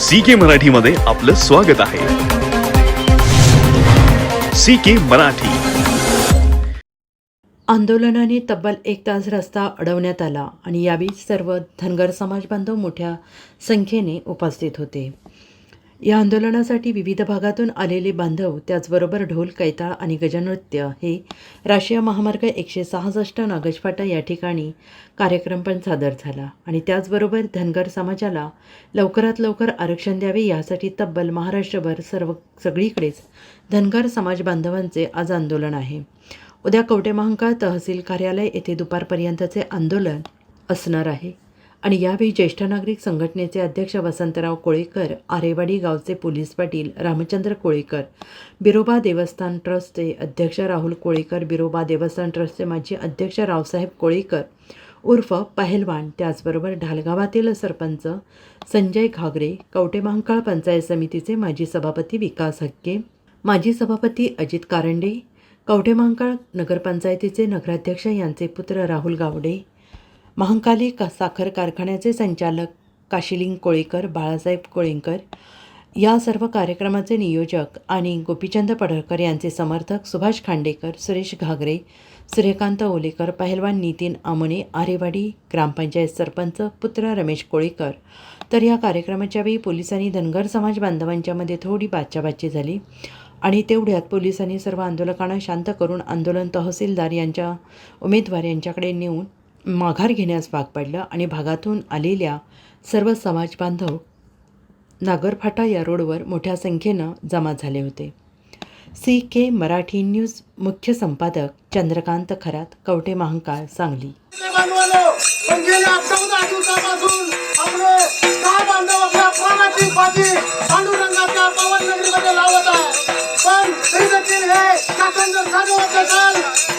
C के मराठीमध्ये आपलं स्वागत आहे. C K Marathi. आंदोलनाने तब्बल एक तास रस्ता अडवण्यात आला आणि यावेळी सर्व धनगर समाज बांधव मोठ्या संख्येने उपस्थित होते. या आंदोलनासाठी विविध भागातून आलेले बांधव त्याचबरोबर ढोल कैता आणि गजनृत्य हे राष्ट्रीय महामार्ग एकशे सहासष्ट नागजफाटा या ठिकाणी कार्यक्रम पण सादर झाला. आणि त्याचबरोबर धनगर समाजाला लवकरात लवकर आरक्षण द्यावे यासाठी तब्बल महाराष्ट्रभर सर्व सगळीकडेच धनगर समाज बांधवांचे आज आंदोलन आहे. उद्या कवटेमहांकाळ तहसील कार्यालय येथे दुपारपर्यंतचे आंदोलन असणार आहे. आणि यावेळी ज्येष्ठ नागरिक संघटनेचे अध्यक्ष वसंतराव कोळेकर आरेवाडी गावचे पोलीस पाटील रामचंद्र कोळेकर बिरोबा देवस्थान ट्रस्टचे अध्यक्ष राहुल कोळेकर बिरोबा देवस्थान ट्रस्टचे माजी अध्यक्ष रावसाहेब कोळेकर उर्फ पहलवान त्याचबरोबर ढालगावातील सरपंच संजय घागरे कवटे महांकाळ पंचायत समितीचे माजी सभापती विकास हक्के माजी सभापती अजित कारंडे कवठेमांकाळ नगरपंचायतीचे नगराध्यक्ष यांचे पुत्र राहुल गावडे महांकाली का साखर कारखान्याचे संचालक काशिलिंग कोळेकर बाळासाहेब कोळेकर या सर्व कार्यक्रमाचे नियोजक आणि गोपीचंद पडळकर यांचे समर्थक सुभाष खांडेकर सुरेश घागरे सूर्यकांत ओलेकर पहलवान नितीन आमणे आरेवाडी ग्रामपंचायत सरपंच पुत्र रमेश कोळेकर. तर या कार्यक्रमाच्या वेळी पोलिसांनी धनगर समाज बांधवांच्यामध्ये थोडी बाचाबाची झाली आणि तेवढ्यात पोलिसांनी सर्व आंदोलकांना शांत करून आंदोलन तहसीलदार यांच्या उमेदवार यांच्याकडे नेऊन माघार घेण्यास भाग पाडलं आणि भागातून आलेल्या सर्व समाज बांधव नागरफाटा या रोडवर मोठ्या संख्येनं जमा झाले होते. सी के मराठी न्यूज मुख्य संपादक चंद्रकांत खरात कवटे महांकाळ सांगली.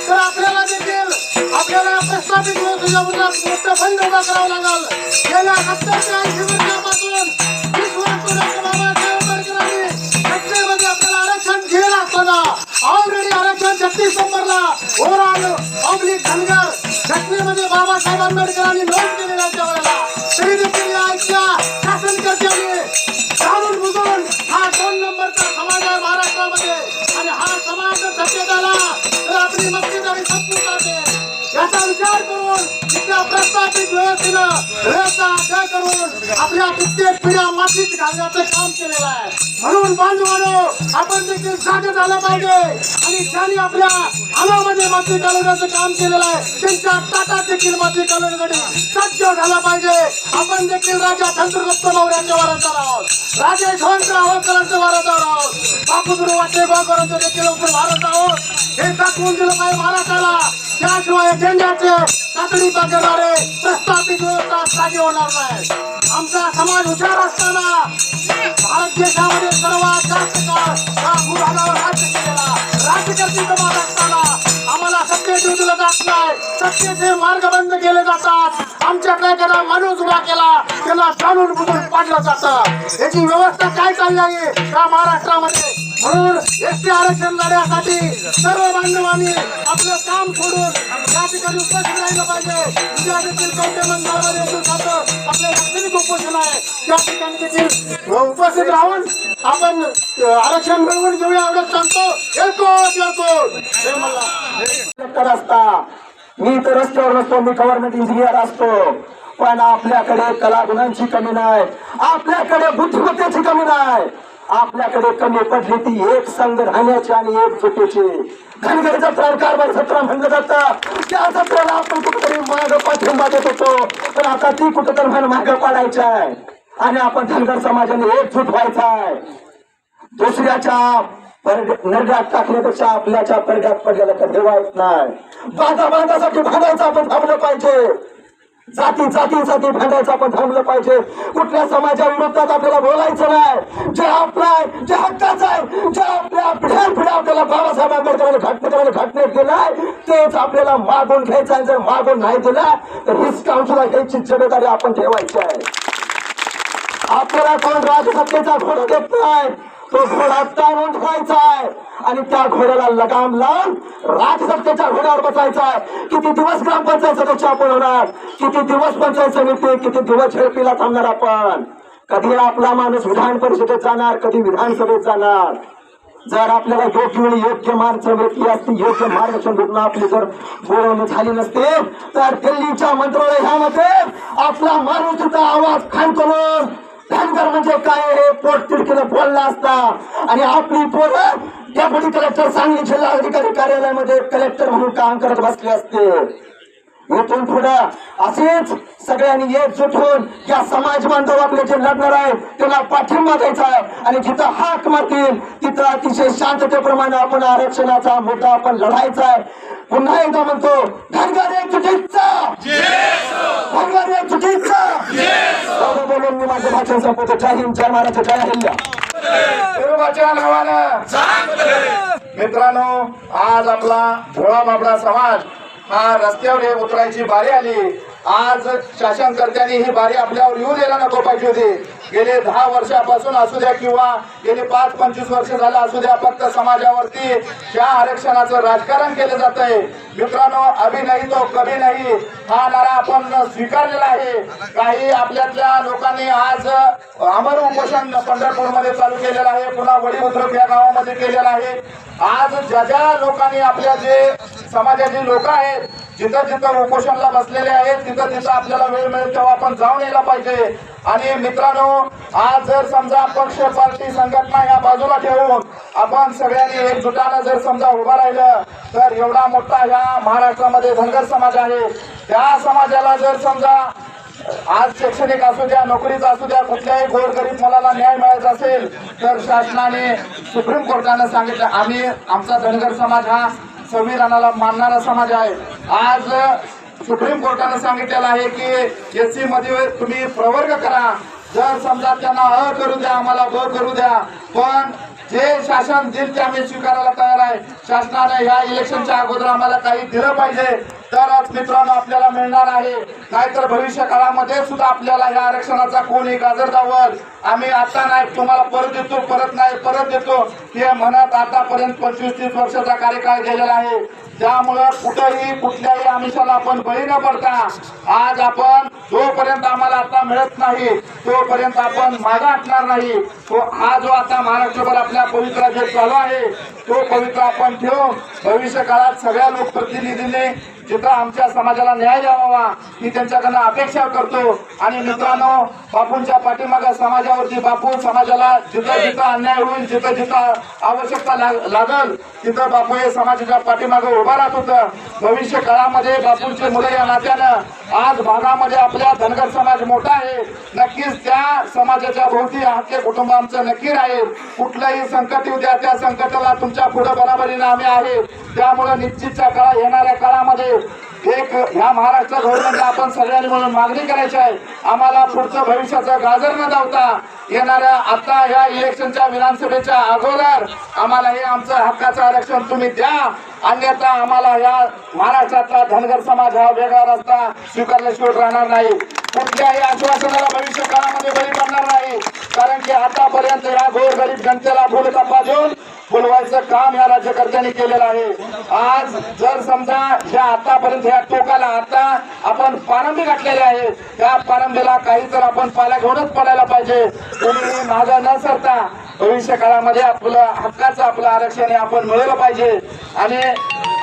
पण प्रस्थापित व्यवस्थेच्या मोठं बंद करावं लागल. गेल्या सत्तर ते ऐंशी वर्षापासून घटनेमध्ये आपल्याला आरक्षण दिलेलं असताना ऑलरेडी आरक्षण छत्तीस नंबरला. Overall public Dhangar. घटनेमध्ये बाबासाहेब आंबेडकरांनी नोंद केलेल्या त्या वेळेला तरी देखील या ऐकल्या शासनकर्त्यांनी जाणून बुजून हा दोन नंबरचा समाज आहे महाराष्ट्रामध्ये. आणि हा समाज जर सत्तेत तर आपली मक्तेदारी प्रस्थापित व्यवस्थेनं वेळेचा अभ्यास करून आपल्या कित्येक पिढ्या मातीत घालण्याचं काम केलेलं आहे. म्हणून बांधवानो आपण देखील जागत आलं पाहिजे. आणि त्यांनी आपल्या अनामध्ये माती घालवण्याचं काम केलेलं आहे त्यांच्या ताटात देखील माती घालवण्यासाठी सज्ज झाला पाहिजे. आपण देखील राजा चंद्रगुप्त मौर्याच्या वारसदार आहोत. राजे यशवंतराव होळकरांचे वारसदार आहोत. बापूगुरु वाटेगावकरांचे देखील आपण वारस आहोत. हे दाखवून दिलं पाहिजे महाराष्ट्राला. त्याशिवाय झेंड्याचे तातडी पकडणारे जागे होणार नाही. आमचा समाज हुशार असताना भारत देशामध्ये सर्वात जास्त काळ हा भूभागावर राज्य केलेला. राज्यकर्ते समाज असताना आम्हाला सत्तेत येऊ दिलं जात नाही. सत्तेचे मार्ग बंद केले जातात. आमच्याकडे त्यांना माणूस उभा केला. त्यांना जाणून बुजून पाडलं जातं. याची व्यवस्था काय चालली आहे? त्या महाराष्ट्रामध्ये म्हणून एसटी आरक्षण लढ्यासाठी सर्व बांधवांनी आपलं काम सोडून या ठिकाणी उपस्थित राहिलं पाहिजे. उद्या देखील कवटे मंडळामध्ये एकूण आपलं लाक्षणिक उपोषण आहे. त्या ठिकाणी देखील उपस्थित राहून आपण आरक्षण मिळवून घेऊया एवढंच सांगतो. एकोट एकोट. असता मी तर रस्त्यावर नसतो मी गव्हर्नमेंट इंजिनियर असतो. पण आपल्याकडे कलागुणांची कमी नाही. आपल्याकडे बुद्धिमत्तेची कमी नाही. आपल्याकडे कमी पडली ती एक संघ राहण्याची आणि एक चुकीची. जत्रा सरकारवर सत्र म्हणलं जातं त्या सत्राला आपण कुठेतरी माग पाठिंबा देत होतो. पण आता ती कुठेतरी मला पाडायची आहे. आणि आपण धनगर समाजाने एकजूट व्हायचा आहे. दुसऱ्याच्या नरड्यात टाकण्यापेक्षा आपल्याच्या परड्यात पडलेलं तर वाईट नाही. बाधा बांधासाठी भागायचं आपण थांबलं पाहिजे. जाती जातीसाठी भांडायचं आपण थांबलं पाहिजे. कुठल्या समाजा विरुद्धात आपल्याला बोलायचं नाही. जे आपलं आहे जे हक्काचं आहे जे आपल्या पिढ्या पिढ्या आपल्याला बाबासाहेब आंबेडकरांनी घटनेमध्ये घटनेत दिलाय तेच आपल्याला मागून घ्यायचं आहे. जर मागून नाही दिला तर हिसकावून घ्यायची जबाबदारी आपण ठेवायची आहे. आपल्याला कोण राजसत्तेचा घोडा देत नाही? तो घोडा तारून ठेवायचा आहे आणि त्या घोड्याला लगाम लावून राजसत्तेच्या घोड्यावर बसायचा आहे किती दिवस ग्रामपंचायत सदस्य आपण होणार? किती दिवस पंचायत समिती किती दिवस झेडपीला थांबणार आपण? कधी आपला माणूस विधान परिषदेत जाणार कधी विधानसभेत जाणार? जर आपल्याला योग्य वेळी योग्य माणसं भेटली असती योग्य मार्गदर्शन भेटून आपली जर बोलवणी झाली नसते तर दिल्लीच्या मंत्रालयामध्ये आपला माणूस आवाज खान करून धनगर म्हणजे काय हे पोट तिडकीनं बोलला असता. आणि आपली पोरं डेप्युटी कलेक्टर सांगली जिल्हा अधिकारी कार्यालयामध्ये कलेक्टर म्हणून काम करत बसले असते. इथून पुढे असेच सगळ्यांनी एकजूट होऊन या समाज बांधव आपले जे लढणार आहे त्याला पाठिंबा द्यायचा आहे. आणि जिथं हाक मारतील तिथं अतिशय शांततेप्रमाणे आपण आरक्षणाचा मुद्दा आपण लढायचा आहे. पुन्हा एकदा म्हणतो धनगर एकजुटीचा धनगर एकजुटीचा एवढं बोलून मी माझं भाषण संपवतो जय हिंद जय महाराष्ट्र जय हिंद देवाच्या नावानं मित्रांनो आज आपला भोळा बाबडा समाज हा रस्त्यावर उतरायची बारी आली. आज शासनकर्त्यांनी ही बारी आपल्यावर येऊ द्यायला नको पाहिजे होती. गेले दहा वर्षापासून असू द्या किंवा गेले पाच पंचवीस वर्ष झालं असू द्या फक्त समाजावरती या आरक्षणाचं राजकारण केलं जात आहे मित्रांनो अभि नाही तो कभी नाही. हा नारा आपण स्वीकारलेला आहे. काही आपल्यातल्या लोकांनी आज अमर उपोषण पंढरपूरमध्ये चालू केलेलं आहे. पुन्हा वडी बुद्रुक या गावामध्ये केलेलं आहे. आज ज्या ज्या लोकांनी आपल्या जे समाजाचे लोक आहेत जिथं जिथं उपोषणला बसलेले आहेत तिथं तिथं आपल्याला वेळ मिळेल तेव्हा आपण जाऊन यायला पाहिजे. आणि मित्रांनो आज जर समजा पक्ष पार्टी संघटना या बाजूला ठेवून आपण सगळ्यांनी एकजुटानं जर समजा उभा राहिलं तर एवढा मोठा या महाराष्ट्रामध्ये धनगर समाज आहे. त्या समाजाला जर समजा आज शैक्षणिक असू द्या नोकरीचा असू द्या कुठल्याही गोरगरीब मुलाला न्याय मिळायचा असेल तर शासनाने सुप्रीम कोर्टानं सांगितलं आम्ही आमचा धनगर समाज हा संविधानाला मानणारा समाज आहे. आज सुप्रीम कोर्टानं सांगितलेलं आहे की एस सी मध्ये तुम्ही प्रवर्ग करा. जर समजा त्यांना अ करू द्या आम्हाला ब करू द्या पण जे शासन दिल ते आम्ही स्वीकारायला तयार आहे शासनाने ह्या इलेक्शनच्या अगोदर आम्हाला काही दिलं पाहिजे. तरच मित्रांनो आपल्याला मिळणार आहे. नाहीतर भविष्य काळामध्ये सुद्धा आपल्याला या आरक्षणाचा कोणी गाजर दावल. आम्ही आता नाही तुम्हाला परत देतो परत नाही परत देतो. हे म्हणत आतापर्यंत पंचवीस तीस वर्षाचा कार्यकाळ गेलेला आहे. त्यामुळं कुठंही कुठल्याही आमिषाला आपण बळी न पडता आज आपण जोपर्यंत आम्हाला आता मिळत नाही तोपर्यंत आपण मागा हटणार नाही. तो हा जो आता महाराष्ट्रभर आपल्या पवित्र जे चालू आहे तो पवित्र आपण ठेवून भविष्य काळात सगळ्या लोकप्रतिनिधींनी जिथं आमच्या समाजाला न्याय द्यावा ही त्यांच्याकडनं अपेक्षा करतो. आणि मित्रांनो बापूंच्या पाठीमागे समाजावरती बापू समाजाला जिथं जिथं अन्याय होईल जिथं जिथं आवश्यकता लाग- लागल तिथं बापू हे समाजाच्या पाठीमागे उभा राहत होतं. भविष्य काळामध्ये बापूंची मुलं या नात्यानं आज भागामध्ये आपल्या धनगर समाज मोठा आहे. नक्कीच त्या समाजाच्या भोवती आपले कुटुंब आमचं नक्की राहील कुठलंही संकट येऊ द्या त्या संकटाला तुमच्यापुढे बराबरीने आम्ही आहे. त्यामुळे निश्चितच्या काळा येणाऱ्या काळामध्ये एक ह्या महाराष्ट्र गव्हर्नमेंटला आपण सगळ्यांनी म्हणून मागणी करायची आहे. आम्हाला पुढचं भविष्याचं गाजर न धावता येणाऱ्या आता ह्या इलेक्शनच्या विधानसभेच्या अगोदर आम्हाला हे आमचं हक्काचं आरक्षण तुम्ही द्या. अन्यथा आम्हाला या महाराष्ट्रातला धनगर समाज हा वेगळा रस्ता स्वीकारल्याशिवाय राहणार नाही. कुठल्याही आश्वासनाला भविष्य काळामध्ये बळी पडणार नाही. कारण की आतापर्यंत या गोरगरीब जनतेला फुलकप्पा देऊन फुलवायचं काम या राज्यकर्त्यांनी केलेलं आहे. आज जर समजा ह्या आतापर्यंत या टोकाला आता आपण पारंबी घातलेले आहे त्या पारंबीला काही तर आपण पाल्या घेऊनच पडायला पाहिजे. तुम्ही माझा न सरता भविष्य काळामध्ये आपलं हक्काचं आपलं आरक्षण हे आपण मिळवलं पाहिजे. आणि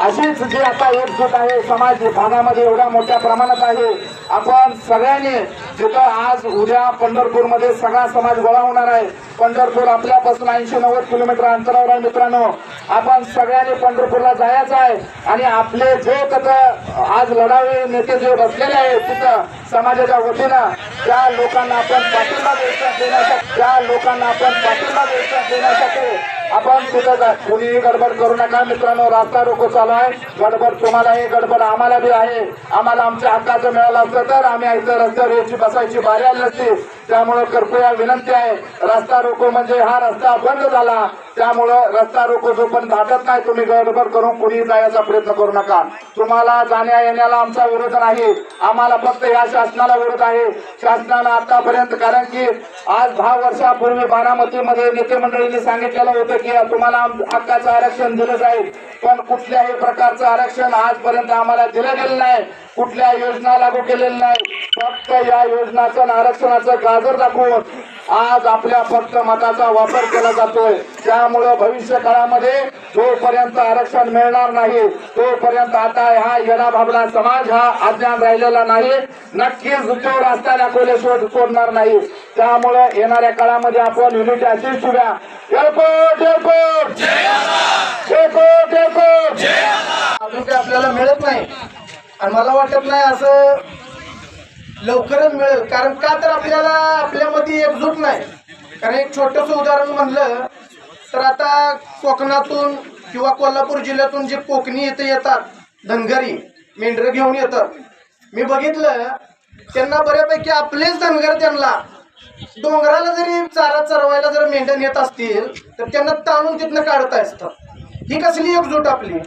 अशीच जी आता एकजूट आहे. समाज भागामध्ये एवढ्या मोठ्या प्रमाणात आहे. आपण सगळ्यांनी जिथं आज उद्या पंढरपूरमध्ये सगळा समाज गोळा होणार आहे. पंढरपूर आपल्यापासून ऐंशी नव्वद किलोमीटर अंतरावर आहे मित्रांनो. आपण सगळ्यांनी पंढरपूरला जायचं आहे. आणि आपले जे तिथं आज लढावे नेते जे बसलेले आहेत तिथं समाजाच्या वतीनं त्या लोकांना आपण पाठिंबा देण्यासाठी त्या लोकांना आपण पाठिंबा देण्यासाठी आपण तिथं कोणीही गडबड करू नका. मित्रांनो रास्ता रोको चालू आहे. गडबड तुम्हालाही गडबड आम्हाला बी आहे. आम्हाला आमच्या हक्काचं मिळालं असतं तर आम्ही इथं रस्त्यावर यायची बसायची बारी आली नसती. त्यामुळे कृपया विनंती आहे रस्ता रोको म्हणजे हा रस्ता बंद झाला. त्यामुळं रस्ता रोको जो पण धाटत नाही तुम्ही गडबड करून कुणी जायचा प्रयत्न करू नका. तुम्हाला जाण्या येण्याला आमचा विरोध नाही. आम्हाला फक्त या शासनाला विरोध आहे. शासनानं आतापर्यंत कारण की आज दहा वर्षापूर्वी बारामतीमध्ये नेते मंडळींनी सांगितलेलं होतं की तुम्हाला आम- हक्काचं आरक्षण दिलं जाईल. पण कुठल्याही प्रकारचं आरक्षण आजपर्यंत आम्हाला दिलं गेलं नाही. कुठल्या योजना लागू केलेल्या नाही. फक्त या योजनाचं आणि आरक्षणाचं गाजर दाखवून आज आपल्या फक्त मताचा वापर केला जातोय. त्यामुळं भविष्य काळामध्ये जोपर्यंत आरक्षण मिळणार नाही तोपर्यंत आता हा येडा भाबडा समाज हा अज्ञान राहिलेला नाही. नक्कीच तो रस्ता दाखवल्याशिवाय सोडणार नाही. त्यामुळं येणाऱ्या काळामध्ये आपण युनिटी अशीच शिव्या एअरपोर्ट एअरपोर्ट एअरपोर्ट एअरपोर्ट अजून काही आपल्याला मिळत नाही. आणि मला वाटत नाही असं लवकरच मिळेल. कारण का तर आपल्याला आपल्यामध्ये एकजूट नाही. कारण एक छोटंसं उदाहरण म्हणलं तर आता कोकणातून किंवा कोल्हापूर जिल्ह्यातून जे कोकणी इथे येतात धनगरी मेंढरं घेऊन येतात. मी बघितलं त्यांना बऱ्यापैकी आपलेच धनगर त्यांना. डोंगराला जरी चारा चरवायला जर मेंढ्या नेत असतील तर त्यांना ताणून तिथनं काढता असतात ही कसली एकजूट आपली?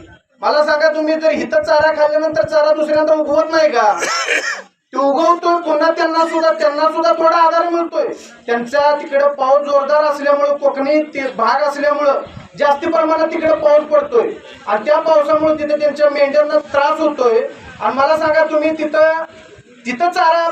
मला सांगा तुम्ही जर हिथं चारा खाल्ल्यानंतर चारा दुसऱ्यांदा उगवत नाही का? ते उगवतोय पुन्हा त्यांना सुद्धा त्यांना सुद्धा थोडा आधार मिळतोय. त्यांच्या तिकडे पाऊस जोरदार असल्यामुळं कोकणी ते भाग असल्यामुळं जास्ती प्रमाणात तिकडे पाऊस पडतोय. आणि त्या पावसामुळे तिथे त्यांच्या मेंढ्यांना त्रास होतोय. आणि मला सांगा तुम्ही तिथं तिथं चारा